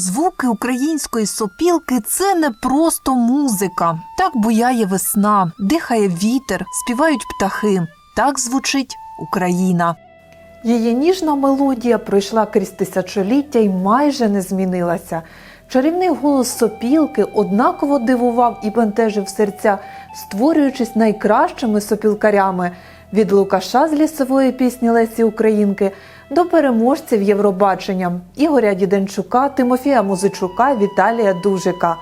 Звуки української сопілки це не просто музика. Так буяє весна, дихає вітер, співають птахи. Так звучить Україна. Її ніжна мелодія пройшла крізь тисячоліття і майже не змінилася. Чарівний голос сопілки однаково дивував і бентежив серця, створюючись найкращими сопілкарями від Лукаша з лісової пісні Лесі Українки до переможців Євробачення Ігоря Діденчука, Тимофія Музичука, Віталія Дужика.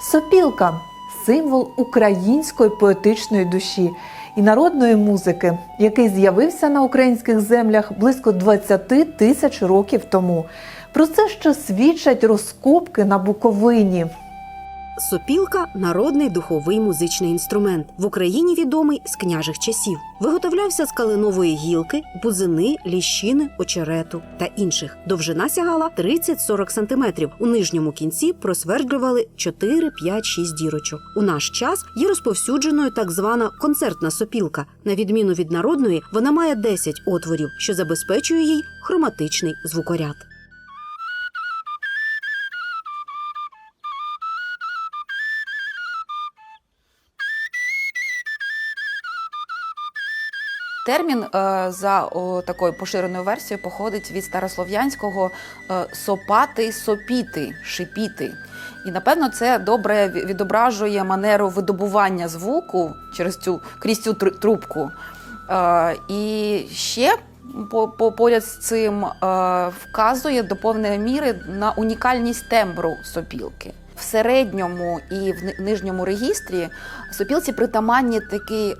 Сопілка символ української поетичної душі і народної музики, який з'явився на українських землях близько 20 тисяч років тому. Про це ще свідчать розкопки на Буковині. Сопілка народний духовий музичний інструмент в Україні відомий з княжих часів. Виготовлявся з калинової гілки, бузини, ліщини, очерету та інших. Довжина сягала 30-40 см. У нижньому кінці просвердлювали 4, 5, 6 дірочок. У наш час є розповсюдженою так звана концертна сопілка. На відміну від народної, вона має 10 отворів, що забезпечує їй хроматичний звукоряд. Термін е, за такою поширеною версією походить від старослов'янського е, сопати, сопіти, шипіти. І напевно це добре відображує манеру видобування звуку через цю крізь цю тру- трубку. Е, і ще по, по, поряд з цим вказує до повної міри на унікальність тембру сопілки. В середньому і в нижньому регістрі сопілці притаманні такий е,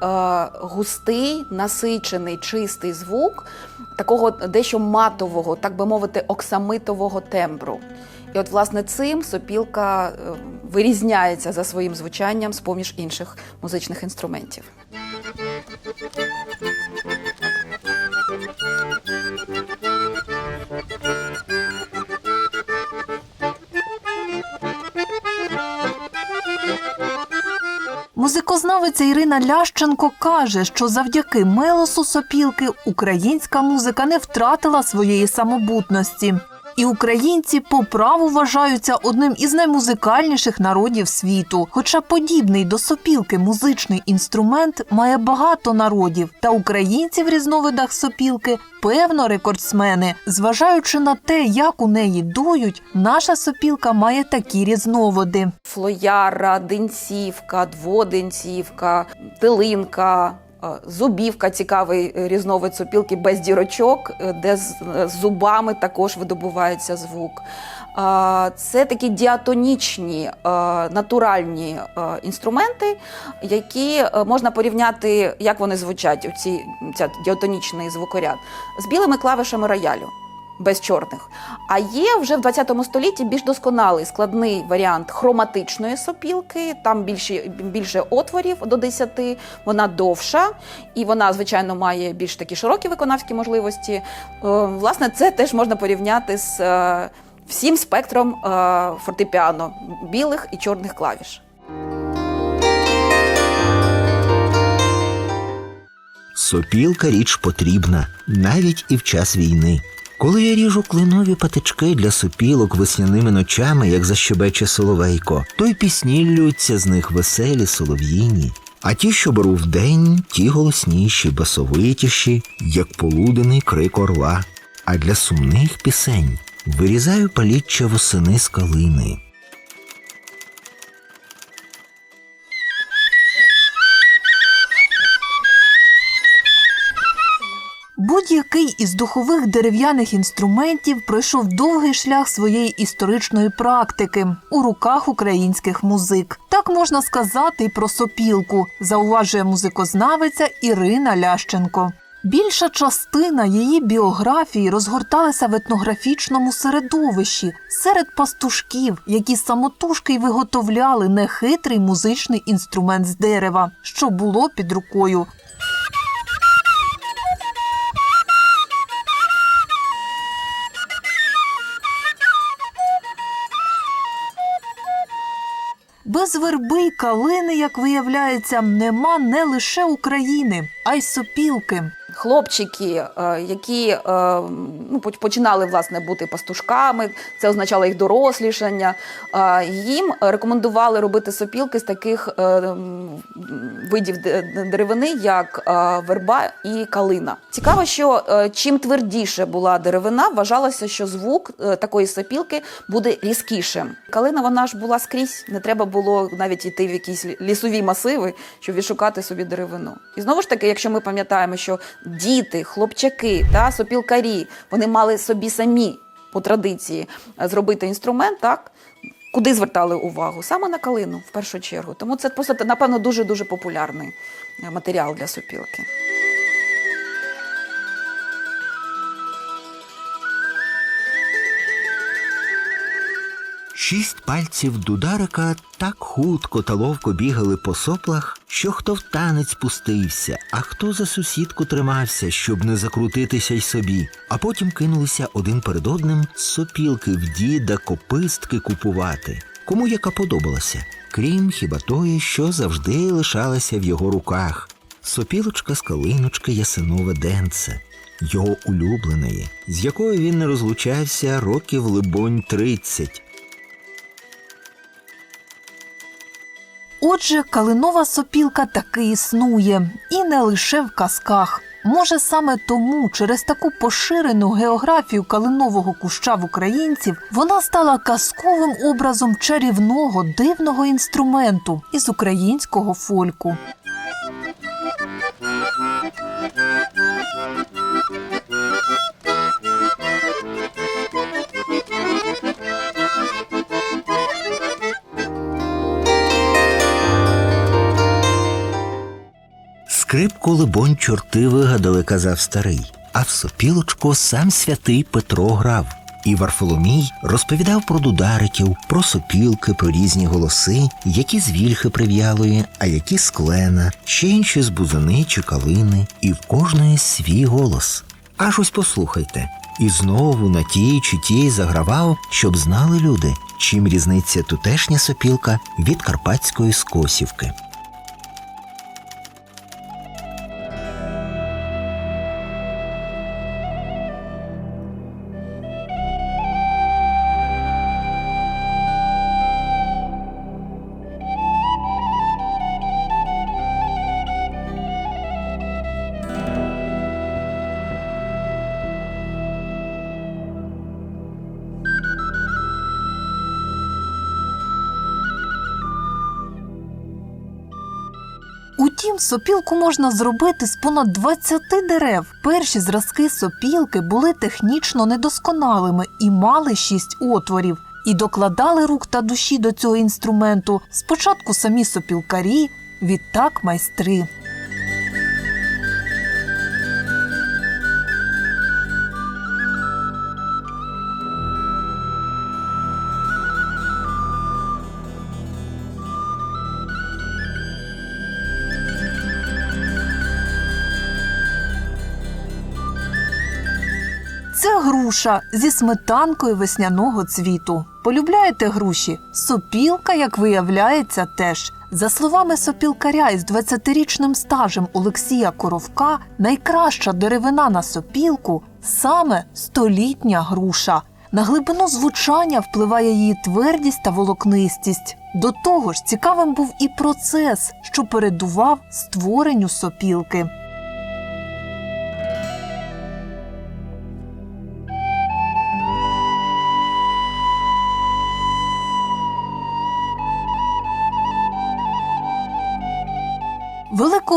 густий, насичений, чистий звук, такого дещо матового, так би мовити, оксамитового тембру. І от, власне, цим сопілка е, вирізняється за своїм звучанням з поміж інших музичних інструментів. Музикознавиця Ірина Лященко каже, що завдяки мелосу сопілки українська музика не втратила своєї самобутності. І українці по праву вважаються одним із наймузикальніших народів світу. Хоча подібний до сопілки музичний інструмент має багато народів, та українці в різновидах сопілки певно рекордсмени. Зважаючи на те, як у неї дують, наша сопілка має такі різновиди. флояра, денцівка, дводенцівка, тилинка. Зубівка цікавий е, різновид сопілки без дірочок, е, де з е, зубами також видобувається звук. Це такі діатонічні, натуральні інструменти, які можна порівняти, як вони звучать, оці, ця діатонічний звукоряд, з білими клавішами роялю без чорних. А є вже в 20 столітті більш досконалий складний варіант хроматичної сопілки. Там більше, більше отворів до 10, вона довша і вона, звичайно, має більш такі широкі виконавські можливості. Е, Власне, це теж можна порівняти з е, всім спектром е, фортепіано білих і чорних клавіш. Сопілка річ потрібна навіть і в час війни. Коли я ріжу клинові патички для сопілок весняними ночами, як защебече соловейко, то й пісні ллються з них веселі солов'їні. А ті, що беру вдень, ті голосніші, басовитіші, як полудений крик орла. А для сумних пісень вирізаю паліччя восени з калини. Будь-який із духових дерев'яних інструментів пройшов довгий шлях своєї історичної практики у руках українських музик. Так можна сказати і про сопілку, зауважує музикознавиця Ірина Лященко. Більша частина її біографії розгорталася в етнографічному середовищі серед пастушків, які самотужки й виготовляли нехитрий музичний інструмент з дерева, що було під рукою. Верби й калини, як виявляється, нема не лише України, а й сопілки. Хлопчики, е, які е, ну, починали власне бути пастушками, це означало їх дорослішання. е, Їм рекомендували робити сопілки з таких видів деревини, як верба і калина. Цікаво, що чим твердіше була деревина, вважалося, що звук такої сопілки буде різкішим. Калина вона ж була скрізь, не треба було навіть йти в якісь лісові масиви, щоб відшукати собі деревину. І знову ж таки, якщо ми пам'ятаємо, що діти, хлопчаки та сопілкарі вони мали собі самі по традиції е, зробити інструмент, так. Куди звертали увагу? Саме на калину в першу чергу. Тому це просто напевно дуже дуже популярний е, матеріал для сопілки. Шість пальців дударика так хутко та ловко бігали по соплах, що хто в танець пустився, а хто за сусідку тримався, щоб не закрутитися й собі, а потім кинулися один перед одним з сопілки в діда копистки купувати. Кому яка подобалася, крім хіба тої, що завжди лишалася в його руках. Сопілочка з калиночки ясинове денце, його улюбленої, з якою він не розлучався років, либонь, тридцять. Отже, калинова сопілка таки існує, і не лише в казках. Може, саме тому, через таку поширену географію калинового куща в українців, вона стала казковим образом чарівного дивного інструменту із українського фольку. Скрипку, либонь, чорти вигадали, казав старий, а в сопілочку сам святий Петро грав. І Варфоломій розповідав про дудариків, про сопілки, про різні голоси, які з вільхи прив'ялої, а які з клена, ще інші з бузини чи калини, і в кожної свій голос. Аж ось послухайте. І знову на тій чи тій загравав, щоб знали люди, чим різниця тутешня сопілка від карпатської скосівки. Утім, сопілку можна зробити з понад 20 дерев. Перші зразки сопілки були технічно недосконалими і мали шість отворів. І докладали рук та душі до цього інструменту спочатку самі сопілкарі, відтак майстри. Груша зі сметанкою весняного цвіту. Полюбляєте груші? Сопілка, як виявляється, теж. За словами сопілкаря із 20-річним стажем Олексія Коровка, найкраща деревина на сопілку саме столітня груша. На глибину звучання впливає її твердість та волокнистість. До того ж, цікавим був і процес, що передував створенню сопілки.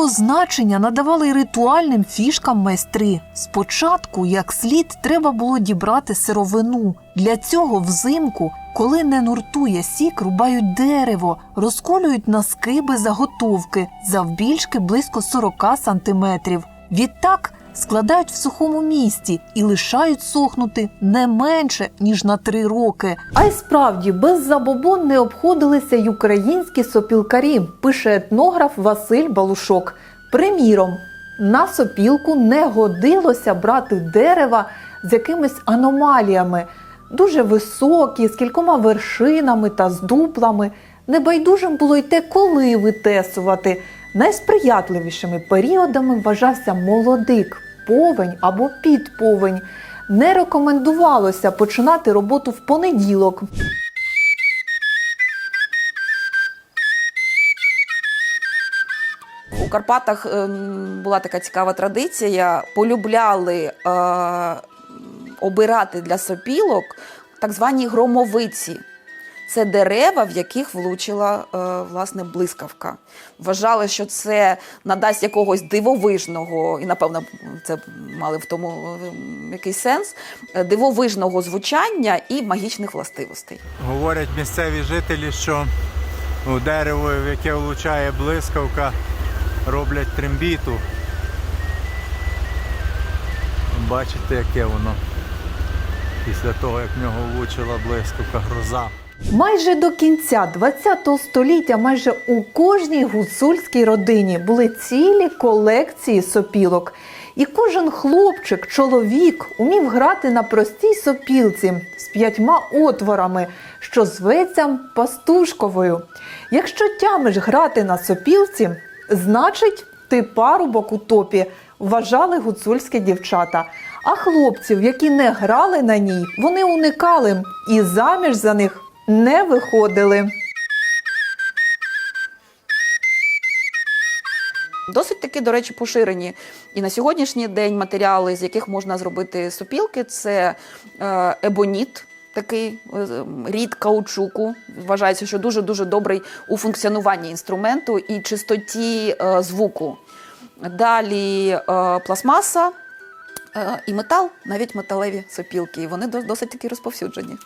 Значення надавали ритуальним фішкам майстри. Спочатку, як слід, треба було дібрати сировину. Для цього взимку, коли не нуртує сік, рубають дерево, розколюють на скиби заготовки завбільшки близько 40 сантиметрів. Відтак складають в сухому місці і лишають сохнути не менше ніж на три роки. А й справді без забобон не обходилися й українські сопілкарі, пише етнограф Василь Балушок. Приміром, на сопілку не годилося брати дерева з якимись аномаліями, дуже високі, з кількома вершинами та з дуплами. Небайдужим було й те, коли витесувати. Найсприятливішими періодами вважався молодик. Повень або під повень. Не рекомендувалося починати роботу в понеділок. У Карпатах ем, була така цікава традиція. Полюбляли е, обирати для сопілок так звані громовиці. Це дерева, в яких влучила е, власне блискавка. Вважали, що це надасть якогось дивовижного, і напевно це мали в тому е, якийсь сенс, е, дивовижного звучання і магічних властивостей. Говорять місцеві жителі, що у дерево, в яке влучає блискавка, роблять трембіту. Бачите, яке воно після того, як в нього влучила блискавка гроза. Майже до кінця ХХ століття майже у кожній гуцульській родині були цілі колекції сопілок. І кожен хлопчик, чоловік умів грати на простій сопілці з п'ятьма отворами, що зветься пастушковою. Якщо тямиш грати на сопілці, значить ти парубок у топі, вважали гуцульські дівчата. А хлопців, які не грали на ній, вони уникали і заміж за них не виходили. Досить таки, до речі, поширені і на сьогоднішній день матеріали, з яких можна зробити сопілки, це е, ебоніт, такий е, рід каучуку. Вважається, що дуже дуже добрий у функціонуванні інструменту і чистоті е, звуку. Далі е, пластмаса е, і метал, навіть металеві сопілки. Вони досить таки розповсюджені.